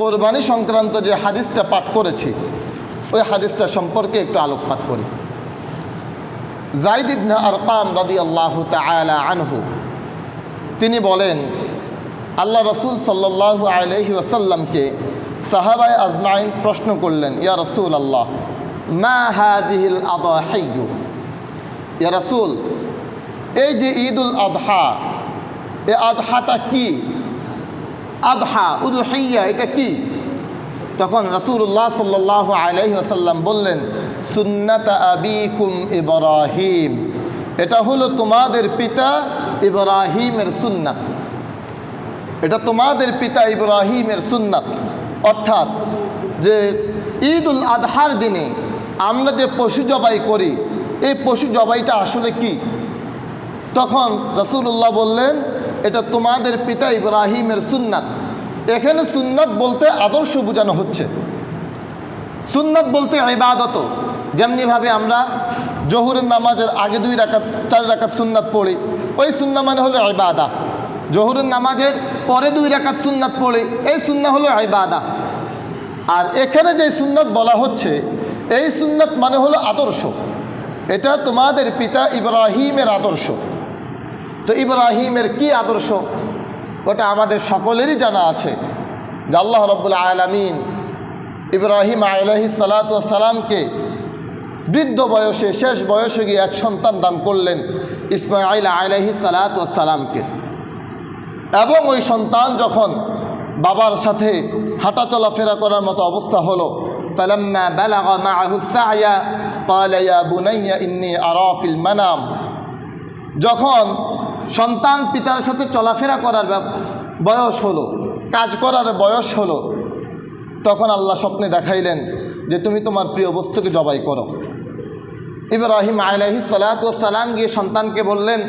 কোরবানি সংক্রান্ত যে হাদিসটা পাঠ করেছি, ওই হাদিসটা সম্পর্কে একটু আলোকপাত করি। জাইদ ইবনে আরকাম রদি আল্লাহ আনহু, তিনি বলেন, আল্লাহ রসুল সাল্লাহ আলহি ওসাল্লামকে সাহাবাই আজমাইন প্রশ্ন করলেন, ইয়া রসুল আল্লাহ মা হাদিহিল ইয়া রসুল, এই যে ঈদ উল আদহা, এ আদহাটা কি? আদহা উদুহাইয়া এটা কি? তখন রসুল্লাহ সাল্লাহ আলহি আসাল্লাম বললেন, সুন্নাত আবিকুম ইব্রাহিম। এটা হলো তোমাদের পিতা ইব্রাহিমের সুন্নাত। এটা তোমাদের পিতা ইব্রাহিমের সুন্নাত। অর্থাৎ যে ঈদ উল আদহার দিনে আমরা যে পশু জবাই করি, এই পশু জবাইটা আসলে কি? তখন রসুল্লাহ বললেন এটা তোমাদের পিতা ইব্রাহিমের সুন্নাত। এখানে সুন্নাত বলতে আদর্শ বোঝানো হচ্ছে। সুন্নাত বলতে ইবাদত। যেমনিভাবে আমরা জহুরের নামাজের আগে দুই রাকাত, চার রাকাত সুন্নাত পড়ি, ওই সুন্না মানে হলো ইবাদা। জহুরের নামাজের পরে দুই রাকাত সুন্নাত পড়ি, এই সুন্না হলো ইবাদা। আর এখানে যে সুন্নাত বলা হচ্ছে, এই সুন্নাত মানে হলো আদর্শ। এটা তোমাদের পিতা ইব্রাহিমের আদর্শ। তো ইব্রাহিমের কি আদর্শ ওটা আমাদের সকলেরই জানা আছে যে আল্লাহ রব্বুল আলমিন ইব্রাহিম আলহি সালাতামকে বৃদ্ধ বয়সে শেষ বয়সে গিয়ে এক সন্তান দান করলেন ইসমাইল আলহি সালাতামকে এবং ওই সন্তান যখন বাবার সাথে হাঁটা চলাফেরা করার মতো অবস্থা হলো فلما بلغ معه السعي قال يا بني إني أرى في المنام যখন সন্তান পিতার সাথে চলাফেরা করার বয়স হলো, কাজ করার বয়স হলো, তখন আল্লাহ স্বপ্নে দেখাইলেন যে তুমি তোমার প্রিয় বস্তুকে জবাই করো। এবার ইব্রাহিম আলহি সালাম গিয়ে সন্তানকে বললেন,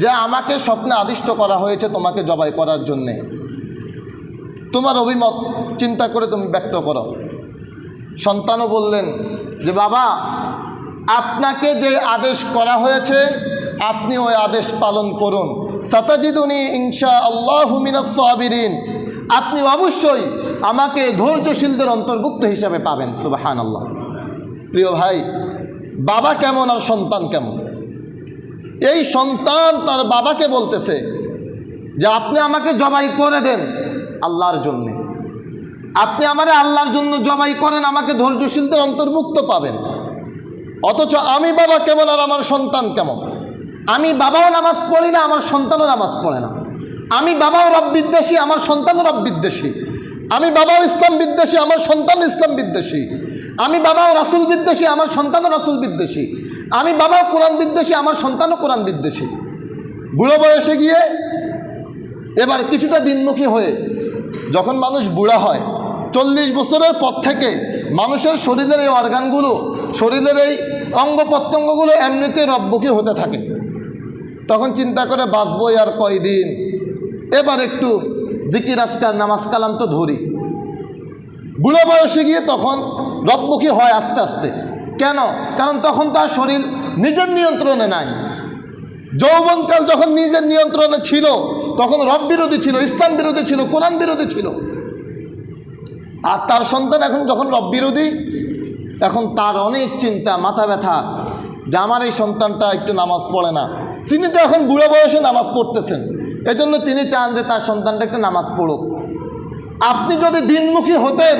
যে আমাকে স্বপ্নে আদিষ্ট করা হয়েছে তোমাকে জবাই করার জন্যে। তোমার অভিমত চিন্তা করে তুমি ব্যক্ত করো। সন্তানও বললেন যে, বাবা, আপনাকে যে আদেশ করা হয়েছে আপনি ওই আদেশ পালন করুন। সাতাজিদুনি ইনশা আল্লাহ সাবিরিন। আপনি অবশ্যই আমাকে ধৈর্যশীলদের অন্তর্ভুক্ত হিসাবে পাবেন সুবাহান আল্লাহ প্রিয় ভাই, বাবা কেমন আর সন্তান কেমন? এই সন্তান তার বাবাকে বলতেছে যে, আপনি আমাকে জবাই করে দেন আল্লাহর জন্যে। আপনি আমারে আল্লাহর জন্য জবাই করেন, আমাকে ধৈর্যশীলদের অন্তর্ভুক্ত পাবেন। অথচ আমি বাবা কেমন আর আমার সন্তান কেমন? আমি বাবাও নামাজ পড়ি না, আমার সন্তানও নামাজ পড়ে না। আমি বাবাও রব বিদ্বেষী, আমার সন্তানও রব বিদ্বেষী। আমি বাবাও ইসলাম বিদ্বেষী, আমার সন্তান ইসলাম বিদ্বেষী। আমি বাবাও রাসুল বিদ্বেষী, আমার সন্তানও রাসুল বিদ্বেষী। আমি বাবাও কোরআন বিদ্বেষী, আমার সন্তানও কোরআন বিদ্বেষী। বুড়ো বয়সে গিয়ে এবার কিছুটা দিনমুখী হয়ে যখন মানুষ বুড়া হয়, চল্লিশ বছরের পর থেকে মানুষের শরীরের এই অর্গানগুলো শরীরের এই অঙ্গ প্রত্যঙ্গগুলো এমনিতে রব্বুখী হতে থাকে। তখন চিন্তা করে বাঁচবো আর কয়দিন? এবার একটু জিকির, আজকার, নামাজ, কালাম তো ধরি। বুড়ো বয়সে গিয়ে তখন রবমুখী হয় আস্তে আস্তে। কেন? কারণ তখন তার শরীর নিজের নিয়ন্ত্রণে নাই। যৌবনকাল যখন নিজের নিয়ন্ত্রণে ছিল, তখন রব বিরোধী ছিল, ইসলাম বিরোধী ছিল, কোরআন বিরোধী ছিল। আর তার সন্তান এখন যখন রব বিরোধী, এখন তার অনেক চিন্তা, মাথা ব্যথা যে আমার এই সন্তানটা একটু নামাজ পড়ে না। তিনি তো এখন বুড়ো বয়সে নামাজ পড়তেছেন। এজন্য তিনি চান যে তার সন্তানটা একটু নামাজ পড়ুক। আপনি যদি দিনমুখী হতেন,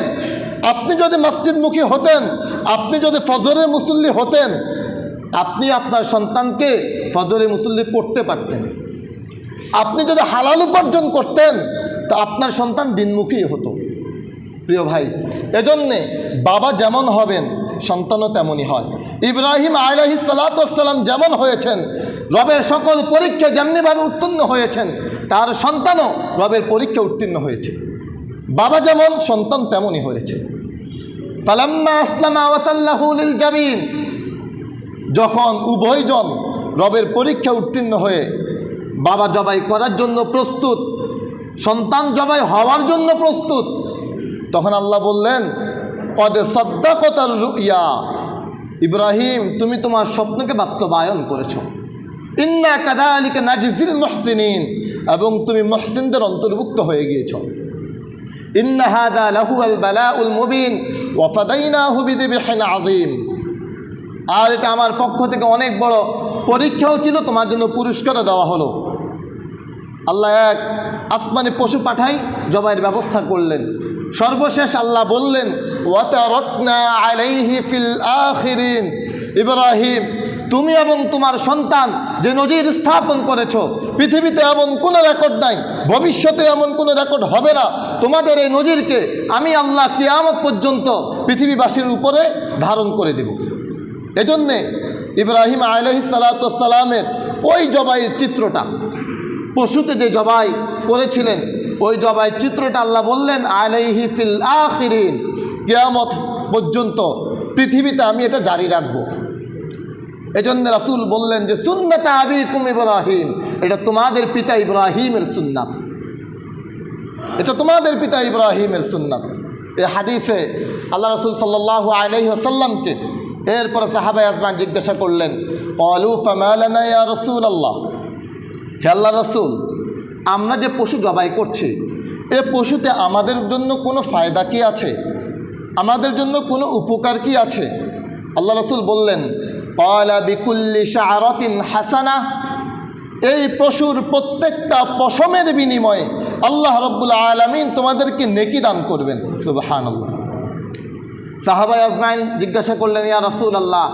আপনি যদি মসজিদমুখী হতেন, আপনি যদি ফজরের মুসল্লি হতেন, আপনি আপনার সন্তানকে ফজরের মুসল্লি করতে পারতেন। আপনি যদি হালাল উপার্জন করতেন, তো আপনার সন্তান দিনমুখী হতো। প্রিয় ভাই, এজন্যে বাবা যেমন হবেন, সন্তানও তেমনই হয়। ইব্রাহিম আলহি সালাতাম যেমন হয়েছেন রবের সকল পরীক্ষা যেমনিভাবে উত্তীর্ণ হয়েছেন, তার সন্তানও রবের পরীক্ষা উত্তীর্ণ হয়েছে। বাবা যেমন, সন্তান তেমনই হয়েছে। ফালাম্মা আসলামা ওয়াতাল্লাহুল জামিন। যখন উভয়জন রবের পরীক্ষা উত্তীর্ণ হয়ে বাবা জবাই করার জন্য প্রস্তুত, সন্তান জবাই হওয়ার জন্য প্রস্তুত, তখন আল্লাহ বললেন পদে সদ্দাকতার ইয়া ইব্রাহিম, তুমি তোমার স্বপ্নকে বাস্তবায়ন করেছ। ইন্না কাদা আলীকে নাজিজিল মহসিনিন। এবং তুমি মহসিনদের অন্তর্ভুক্ত হয়ে গিয়েছ। ইন্না হাদা লাহু আল বালাউল মুবিন ওয়াফাদাইনাহু বিদিবহিন আযীম। আর এটা আমার পক্ষ থেকে অনেক বড় পরীক্ষাও ছিল, তোমার জন্য পুরস্কারও দেওয়া হলো। আল্লাহ এক আসমানি পশু পাঠাই, জবাইয়ের ব্যবস্থা করলেন। সর্বশেষ আল্লাহ বললেন ওয়াতারকনা আলাইহি ফিল আখিরিন। ইব্রাহিম তুমি এবং তোমার সন্তান যে নজির স্থাপন করেছ, পৃথিবীতে এমন কোনো রেকর্ড নাই, ভবিষ্যতে এমন কোনো রেকর্ড হবে না। তোমাদের এই নজিরকে আমি আল্লাহ কিয়ামত পর্যন্ত পৃথিবীবাসীর উপরে ধারণ করে দেব। এজন্যে ইব্রাহিম আলহি সালাতামের ওই জবাইয়ের চিত্রটা পশুকে যে জবাই করেছিলেন, ওই জবাই চিত্রটা আল্লাহ বললেন, আলাইহি ফিল আখিরিন। কিয়ামত পর্যন্ত পৃথিবীতে আমি এটা জারি রাখব। এজন্য রাসূল বললেন যে, সুন্নত আবিকুম ইব্রাহিম। এটা তোমাদের পিতা ইব্রাহিমের সুন্নাত। এটা তোমাদের পিতা ইব্রাহিমের সুন্নাত। এই হাদিসে আল্লাহ রসুল সাল্লাহ আলহি আসাল্লামকে এরপরে সাহাবাই আসমান জিজ্ঞাসা করলেন কলু রসুল আল্লাহ হে আল্লাহ রসুল, আমরা যে পশু জবাই করছি, এ পশুতে আমাদের জন্য কোনো ফায়দা কি আছে? আমাদের জন্য কোনো উপকার কি আছে? আল্লাহ রসুল বললেন বিকুল্লি হাসানা এই পশুর প্রত্যেকটা পশমের বিনিময়ে আল্লাহ রব্বুল আলমিন তোমাদেরকে নেকি দান করবেন। সুবাহান সাহাবাই আজমাইন জিজ্ঞাসা করলেন, ইয়া রসুল আল্লাহ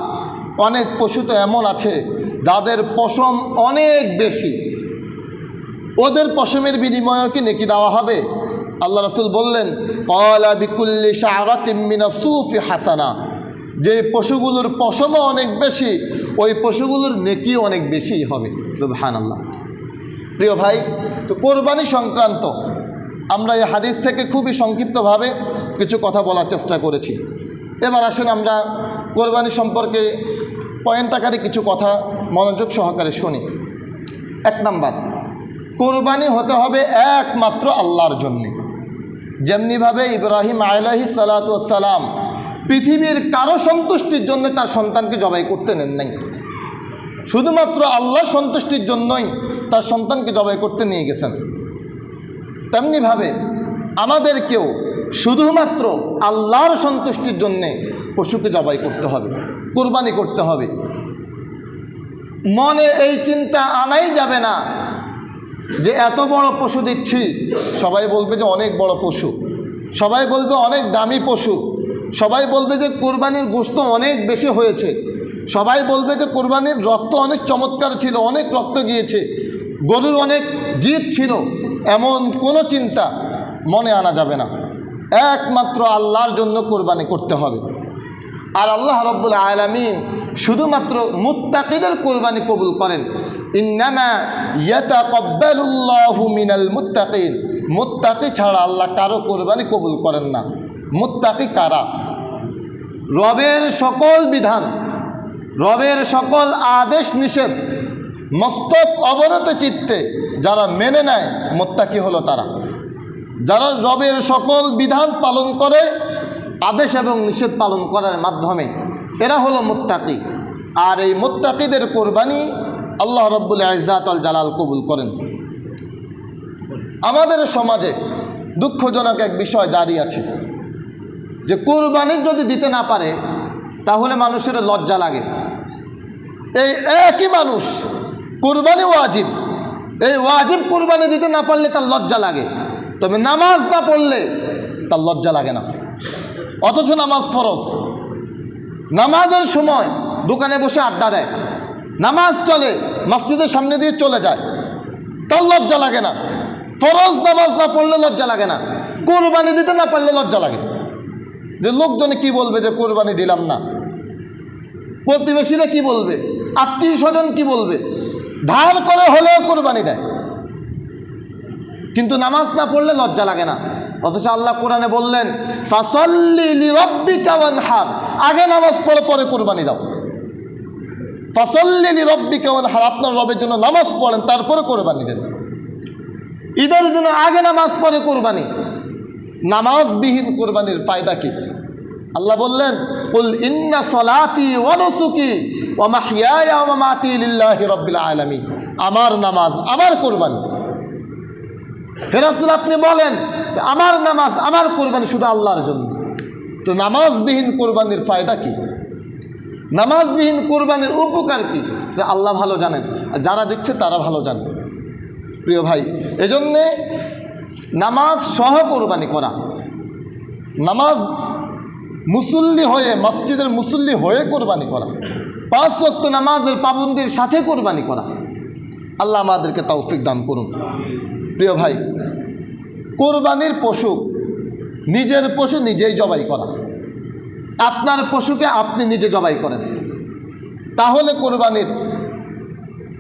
অনেক পশু তো এমন আছে যাদের পশম অনেক বেশি। ওদের পশমের বিনিময়ে কি নেকি দেওয়া হবে? আল্লাহ রসুল বললেন কলা বিকুল্লি শাহরাতিমিনা সুফি হাসানা যে পশুগুলোর পশমও অনেক বেশি, ওই পশুগুলোর নেকিও অনেক বেশি হবে। সুবহান আল্লাহ প্রিয় ভাই, তো কোরবানি সংক্রান্ত আমরা এই হাদিস থেকে খুবই সংক্ষিপ্তভাবে কিছু কথা বলার চেষ্টা করেছি। এবার আসেন আমরা কোরবানি সম্পর্কে পয়েন্ট আকারে কিছু কথা মনোযোগ সহকারে শুনি। এক নাম্বার, কোরবানি হতে হবে একমাত্র আল্লাহর জন্যে। যেমনিভাবে ইব্রাহিম আলাহি সালাতাম পৃথিবীর কারও সন্তুষ্টির জন্য তার সন্তানকে জবাই করতে নেন নাই। শুধুমাত্র আল্লাহ সন্তুষ্টির জন্যই তার সন্তানকে জবাই করতে নিয়ে গেছেন। তেমনিভাবে আমাদেরকেও শুধুমাত্র আল্লাহর সন্তুষ্টির জন্যে পশুকে জবাই করতে হবে, কোরবানি করতে হবে। মনে এই চিন্তা আনাই যাবে না যে এত বড় পশু দিচ্ছি, সবাই বলবে যে অনেক বড় পশু, সবাই বলবে অনেক দামি পশু সবাই বলবে যে কোরবানির গোস্ত অনেক বেশি হয়েছে। সবাই বলবে যে কোরবানির রক্ত অনেক চমৎকার ছিল, অনেক রক্ত গিয়েছে। গরুর অনেক জিত ছিল, এমন কোনো চিন্তা মনে আনা যাবে না। একমাত্র আল্লাহর জন্য কোরবানি করতে হবে। আর আল্লাহ রব্বুল আলমিন শুধুমাত্র মুত্তাকিদের কোরবানি কবুল করেন। ইন্নামা ইয়াতাকাব্বালুল্লাহু মিনাল মুত্তাকিন। মুত্তাকি ছাড়া আল্লাহ কারও কোরবানি কবুল করেন না। মুত্তাকি কারা? রবের সকল বিধান, রবের সকল আদেশ নিষেধ, মস্তক অবনত চিত্তে যারা মেনে নেয়, মোত্তাকি হলো তারা। যারা রবের সকল বিধান পালন করে, আদেশ এবং নিষেধ পালন করার মাধ্যমে, এরা হলো মোত্তাকি। আর এই মোত্তাকিদের কোরবানি আল্লাহ রব্বুল আজাতল জালাল কবুল করেন। আমাদের সমাজে দুঃখজনক এক বিষয় জারি আছে। যে কোরবানি যদি দিতে না পারে, তাহলে মানুষের লজ্জা লাগে। এই একই মানুষ, কোরবানি ওয়াজিব। এই ওয়াজিব কোরবানি দিতে না পারলে তার লজ্জা লাগে। তবে নামাজ না পড়লে তার লজ্জা লাগে না। অথচ নামাজ ফরজ। নামাজের সময় দোকানে বসে আড্ডা দেয়। নামাজ চলে, মসজিদের সামনে দিয়ে চলে যায়। তার লজ্জা লাগে না। ফরজ নামাজ না পড়লে লজ্জা লাগে না। কোরবানি দিতে না পারলে লজ্জা লাগে। যে লোকজনে কি বলবে যে কোরবানি দিলাম না? প্রতিবেশীরা কি বলবে? আত্মীয় স্বজন কি বলবে? ধার করে হলেও কোরবানি দেয়। কিন্তু নামাজ না পড়লে লজ্জা লাগে না। অথচ আল্লাহ কোরআনে বললেন ওয়ানহার। আগে নামাজ পড়ে, পরে কোরবানি দাও। ফাসল্লি কেমন হার আপনার রবের জন্য নামাজ পড়েন, তারপরে কোরবানি দেন। ঈদের জন্য আগে নামাজ পড়ে কোরবানি। নামাজবিহীন কোরবানির ফায়দা কি? আল্লাহ বললেন, কুল ইন্না সলাতি ওয়া নুসুকি ওয়া ওয়া মামাতি লিল্লাহি রাব্বিল আলামিন। আমার নামাজ আমার কোরবানি। হেরাসুল আপনি বলেন, আমার নামাজ আমার কোরবানি শুধু আল্লাহর জন্য। তো নামাজবিহীন কোরবানির ফায়দা কি? নামাজবিহীন কোরবানির উপকার কি? সেটা আল্লাহ ভালো জানেন, আর যারা দিচ্ছে তারা ভালো জানে। প্রিয় ভাই, এজন্যে নামাজ সহ কোরবানি করা। নামাজ মুসল্লি হয়ে, মসজিদের মুসল্লি হয়ে কোরবানি করা। পাঁচ ওয়াক্ত নামাজের পাবন্দির সাথে কোরবানি করা। আল্লাহ আমাদেরকে তৌফিক দান করুন। প্রিয় ভাই, কোরবানির পশু নিজের পশু নিজেই জবাই করা। আপনার পশুকে আপনি নিজে জবাই করেন। তাহলে কোরবানির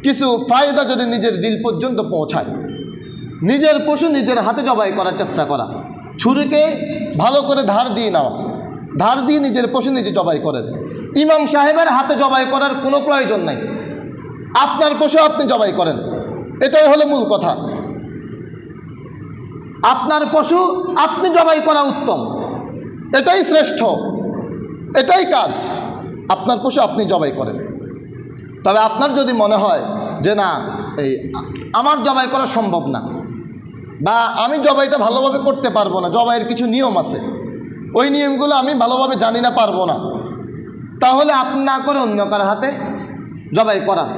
কিছু ফায়দা যদি নিজের দিল পর্যন্ত পৌঁছায়। নিজের পশু নিজের হাতে জবাই করার চেষ্টা করা। ছুরিকে ভালো করে ধার দিয়ে নেওয়া ধার দিয়ে নিজের পশু নিজে জবাই করেন ইমাম সাহেবের হাতে জবাই করার কোনো প্রয়োজন নাই। আপনার পশু আপনি জবাই করেন। এটাই হলো মূল কথা। আপনার পশু আপনি জবাই করা উত্তম। এটাই শ্রেষ্ঠ। এটাই কাজ। আপনার পশু আপনি জবাই করেন। তবে আপনার যদি মনে হয় যে না, এই আমার জবাই করা সম্ভব না বা আমি জবাইটা ভালোভাবে করতে পারব না, জবাইয়ের কিছু নিয়ম আছে। ওই নিয়মগুলো আমি ভালোভাবে জানি না, পারব না। তাহলে আপনি না করে অন্য কার হাতে জবাই করা।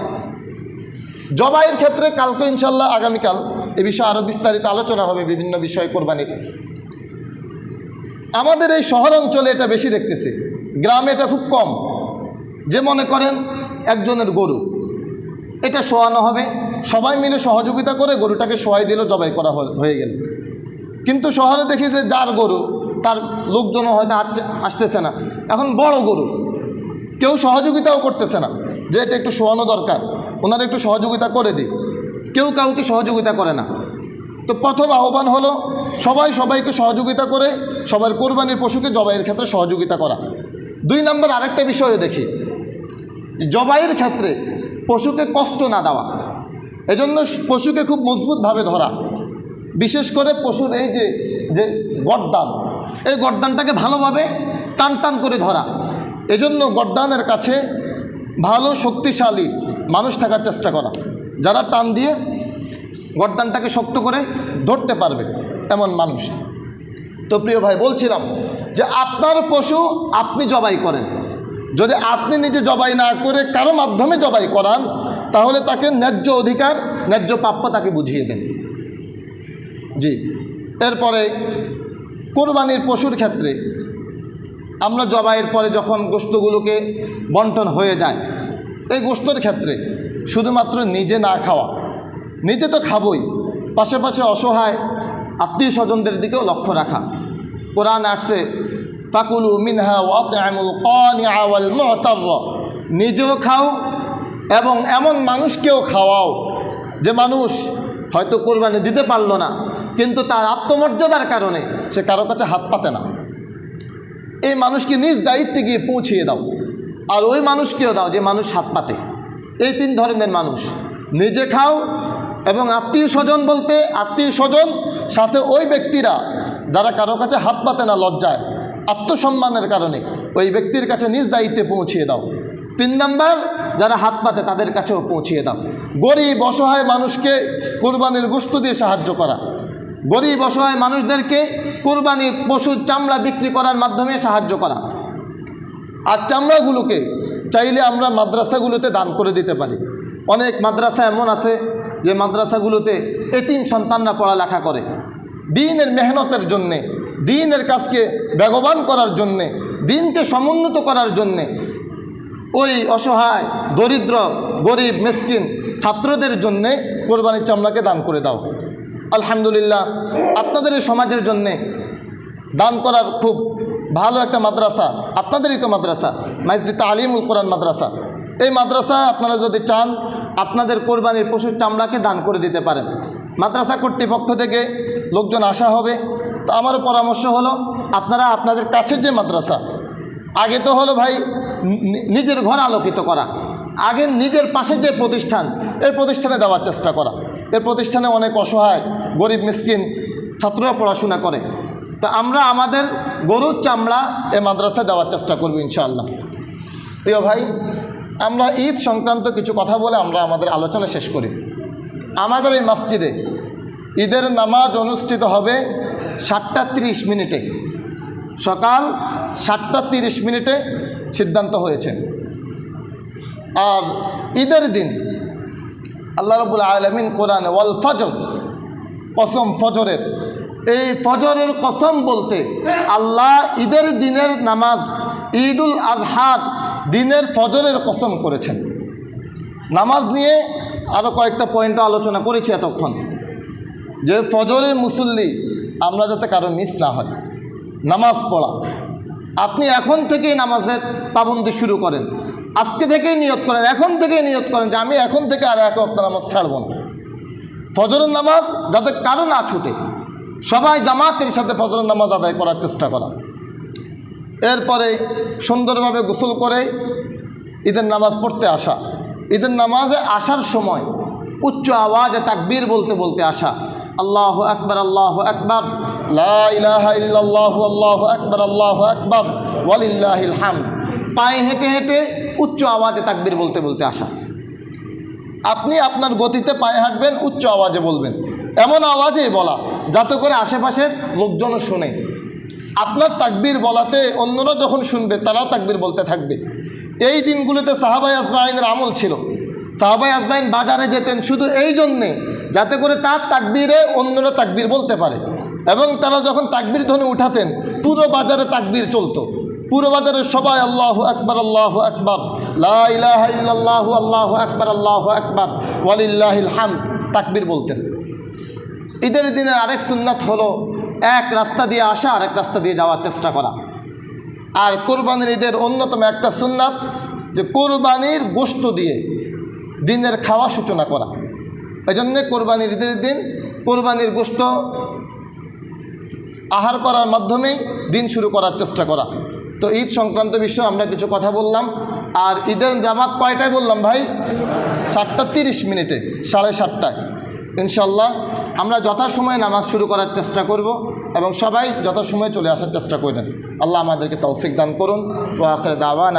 জবাইয়ের ক্ষেত্রে কালকে ইনশাল্লাহ, আগামীকাল এ বিষয়ে আরও বিস্তারিত আলোচনা হবে, বিভিন্ন বিষয় কোরবানির। আমাদের এই শহর অঞ্চলে এটা বেশি দেখতেছি। গ্রামে এটা খুব কম। যে মনে করেন একজনের গরু, এটা শোয়ানো হবে। সবাই মিলে সহযোগিতা করে গরুটাকে শোয়াই দিল, জবাই করা হয়ে গেল। কিন্তু শহরে দেখি যে যার গরু, তার লোকজনও হয়তো আসতেছে না। এখন বড় গরু, কেউ সহযোগিতাও করতেছে না, যে এটা একটু শোয়ানো দরকার, ওনারা একটু সহযোগিতা করে দিই কেউ কাউকে সহযোগিতা করে না। তো প্রথম আহ্বান হলো, সবাই সবাইকে সহযোগিতা করে, সবার কোরবানির পশুকে জবাইয়ের ক্ষেত্রে সহযোগিতা করা। দুই নম্বর আরেকটা বিষয়ও দেখি, জবাইয়ের ক্ষেত্রে পশুকে কষ্ট না দেওয়া। এজন্য পশুকে খুব মজবুতভাবে ধরা। বিশেষ করে পশুর এই যে যে গরদান, এই গরদানটাকে ভালোভাবে টান টান করে ধরা। এজন্য গরদানের কাছে ভালো শক্তিশালী মানুষ থাকার চেষ্টা করা। যারা টান দিয়ে গরদানটাকে শক্ত করে ধরতে পারবে এমন মানুষ। তো প্রিয় ভাই, বলছিলাম যে আপনার পশু আপনি জবাই করেন। যদি আপনি নিজে জবাই না করে কারও মাধ্যমে জবাই করান তাহলে তাকে ন্যায্য অধিকার, ন্যায্য প্রাপ্য তাকে বুঝিয়ে দেন। জি। এরপরে কোরবানির পশুর ক্ষেত্রে আমরা জবাইয়ের পরে যখন গোস্তগুলোকে বন্টন হয়ে যায়, এই গোস্তর ক্ষেত্রে শুধুমাত্র নিজে না খাওয়া, নিজে তো খাবই, পাশে অসহায় আত্মীয় স্বজনদের দিকেও লক্ষ্য রাখা। কোরআন আসছে, ফাকুলু মিনহা মুতার নিজেও খাও এবং এমন মানুষকেও খাওয়াও যে মানুষ হয়তো কোরবানি দিতে পারল না, কিন্তু তার আত্মমর্যাদার কারণে সে কারও কাছে হাত পাতে না। এই মানুষকে নিজ দায়িত্বে গিয়ে পৌঁছিয়ে দাও, আর ওই মানুষকেও দাও যে মানুষ হাত পাতে। এই তিন ধরনের মানুষ, নিজে খাও এবং আত্মীয় স্বজন বলতে আত্মীয় স্বজন সাথে ওই ব্যক্তিরা যারা কারও কাছে হাত পাতে না, লজ্জায়, আত্মসম্মানের কারণে ওই ব্যক্তির কাছে নিজ দায়িত্বে পৌঁছিয়ে দাও। তিন নাম্বার, যারা হাত পাতে তাদের কাছেও পৌঁছিয়ে দাও। গরিব অসহায় মানুষকে কোরবানির গোস্ত দিয়ে সাহায্য করা। গরিব অসহায় মানুষদেরকে কোরবানির পশুর চামড়া বিক্রি করার মাধ্যমে সাহায্য করা। আর চামড়াগুলোকে চাইলে আমরা মাদ্রাসাগুলোতে দান করে দিতে পারি। অনেক মাদ্রাসা এমন আছে যে মাদ্রাসাগুলোতে এতিম সন্তানরা পড়ালেখা করে। দিনের মেহনতের জন্যে, দিনের কাজকে বেগবান করার জন্যে, দিনকে সমুন্নত করার জন্যে ওই অসহায়, দরিদ্র, গরিব, মেসকিন ছাত্রদের জন্যে কোরবানির চামড়াকে দান করে দাও। আলহামদুলিল্লাহ, আপনাদের এই সমাজের জন্যে দান করার খুব ভালো একটা মাদ্রাসা, আপনাদেরই তো মাদ্রাসা, মাইজদি আলিমুল কোরআন মাদ্রাসা। এই মাদ্রাসা আপনারা যদি চান, আপনাদের কোরবানির পশুর চামড়াকে দান করে দিতে পারেন। মাদ্রাসা কর্তৃপক্ষ থেকে লোকজন আসা হবে। তো আমারও পরামর্শ হলো, আপনারা আপনাদের কাছের যে মাদ্রাসা আগে তো হলো ভাই নিজের ঘর আলোকিত করা। আগে নিজের পাশে যে প্রতিষ্ঠান, এই প্রতিষ্ঠানে দেওয়ার চেষ্টা করা। এই প্রতিষ্ঠানে অনেক অসহায়, গরিব, মিসকিন ছাত্ররা পড়াশোনা করে। তা আমরা আমাদের গরুর চামড়া এই মাদ্রাসায় দেওয়ার চেষ্টা করব ইনশাআল্লাহ। প্রিয় ভাই, আমরা ঈদ সংক্রান্ত কিছু কথা বলে আমরা আমাদের আলোচনা শেষ করি। আমাদের এই মসজিদে ঈদের নামাজ অনুষ্ঠিত হবে সাতটা তিরিশ মিনিটে। সকাল সাতটা তিরিশ মিনিটে সিদ্ধান্ত হয়েছে। আর ঈদের দিন আল্লাহ রবুল আলমিন কোরআন ওয়াল ফজর, কসম ফজরের। এই ফজরের কসম বলতে আল্লাহ ঈদের দিনের নামাজ, ঈদুল আজহার দিনের ফজরের কসম করেছেন। নামাজ নিয়ে আরও কয়েকটা পয়েন্ট আলোচনা করেছি এতক্ষণ। যে ফজরের মুসল্লি আমরা যাতে কারও মিস না হয়, নামাজ পড়া। আপনি এখন থেকেই নামাজের পাবন্দি শুরু করেন। আজকে থেকেই নিয়ত করেন, এখন থেকেই নিয়ত করেন যে আমি এখন থেকে আর এক অক্ত নামাজ ছাড়ব না। ফজরের নামাজ যাতে কারও না ছুটে, সবাই জামাতের সাথে ফজরের নামাজ আদায় করার চেষ্টা করা। এরপরে সুন্দরভাবে গোসল করে ঈদের নামাজ পড়তে আসা। ঈদের নামাজে আসার সময় উচ্চ আওয়াজে তাকবীর বলতে বলতে আসা। আল্লাহ আকবর আল্লাহ আকবর। আল্লাহ আকবর আল্লাহ আকবর, ওয়ালিল্লাহিল হামদ। পায়ে হেঁটে হেঁটে উচ্চ আওয়াজে তাকবীর বলতে বলতে আসা। আপনি আপনার গতিতে পায়ে হাঁটবেন, উচ্চ আওয়াজে বলবেন। এমন আওয়াজে বলা, যাতে করে আশেপাশের লোকজনও শুনে। আপনার তাকবীর বলাতে অন্যরা যখন শুনবে, তারাও তাকবীর বলতে থাকবে। এই দিনগুলোতে সাহাবাই আজমাইনের আমল ছিল। সাহাবাই আজমাইন বাজারে যেতেন শুধু এই জন্যে, যাতে করে তার তাকবীরে অন্যরা তাকবীর বলতে পারে। এবং তারা যখন তাকবীর ধ্বনি উঠাতেন, পুরো বাজারে তাকবির চলতো। পুরো বাজারের সবাই আল্লাহ আকবর আল্লাহ আকবর। লাহ আল্লাহ আকবর আল্লাহ আকবর। ওয়ালিল্লাহিল হাম তাকবির বলতেন। ঈদের দিনের আরেক সুন্নাত হলো এক রাস্তা দিয়ে আসা আর এক রাস্তা দিয়ে যাওয়ার চেষ্টা করা। আর কোরবানির ঈদের অন্যতম একটা সুন্নাত যে কোরবানির গোস্ত দিয়ে দিনের খাওয়া সূচনা করা। এই জন্যে কোরবানির ঈদের দিন কোরবানির গোস্ত আহার করার মাধ্যমে দিন শুরু করার চেষ্টা করা। তো ঈদ সংক্রান্ত বিষয়ে আমরা কিছু কথা বললাম। আর ঈদের জামাত কয়টায় বললাম ভাই? সাতটা তিরিশ মিনিটে, সাড়ে সাতটায়। ইনশাল্লাহ আমরা যথাসময়ে নামাজ শুরু করার চেষ্টা করব এবং সবাই যথাসময়ে চলে আসার চেষ্টা করবেন আল্লাহ আমাদেরকে তৌফিক দান করুন। ও আখরে দাওয়ান